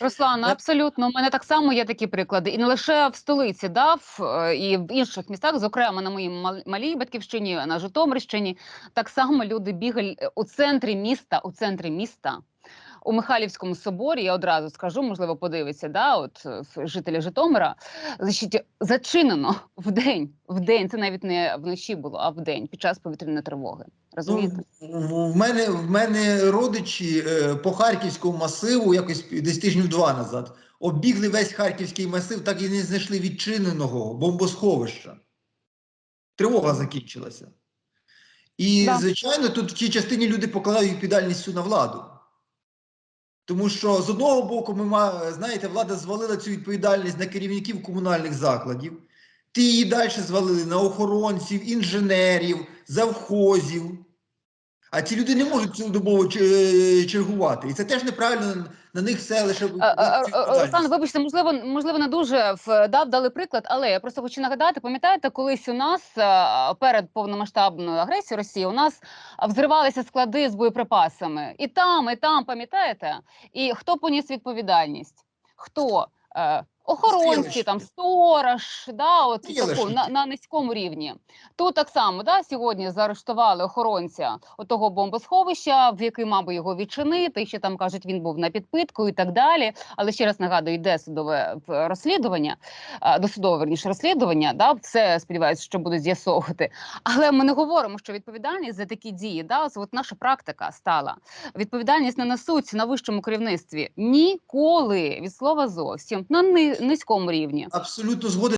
Руслана, абсолютно. У мене так само є такі приклади. І не лише в столиці, да, в, е, і в інших містах, зокрема на моїй мал- малій батьківщині, на Житомирщині, так само люди бігали у центрі міста, у центрі міста. У Михайлівському соборі я одразу скажу, можливо, подивиться, да, от е, жителі Житомира, значить, зачинено в день, в день, це навіть не вночі було, а в день, під час повітряної тривоги. Розумієте? Ну, в- мене в мене родичі е, по харківському масиву, якось десь тижнів два назад, оббігли весь харківський масив, так і не знайшли відчиненого бомбосховища. Тривога закінчилася. І, Да. звичайно, тут в тій частині люди покладають відповідальність всю на владу. Тому що з одного боку, ми знаєте, влада звалила цю відповідальність на керівників комунальних закладів. Ті її далі звалили на охоронців, інженерів, завхозів. А ці люди не можуть цілодобово чергувати. І це теж неправильно на них все лише Е, е, е. Руслан, вибачте, можливо, можливо, не дуже в дали приклад, але я просто хочу нагадати, пам'ятаєте, колись у нас е, перед повномасштабною агресією Росії у нас взривалися склади з боєприпасами. І там, і там, пам'ятаєте? І хто поніс відповідальність? Хто? Е, Охоронці, там сторож, да, от таку, на, на низькому рівні. Тут так само да, сьогодні заарештували охоронця того бомбосховища, в який мав би його відчинити. І ще там кажуть, він був на підпитку і так далі. Але ще раз нагадую, йде судове в- розслідування, а, досудове верніше розслідування. Да, все сподіваюся, що будуть з'ясовувати. Але ми не говоримо, що відповідальність за такі дії, да, от наша практика стала. Відповідальність не несуть на вищому керівництві ніколи від слова зовсім на ни- низькому рівні. Абсолютно згоден.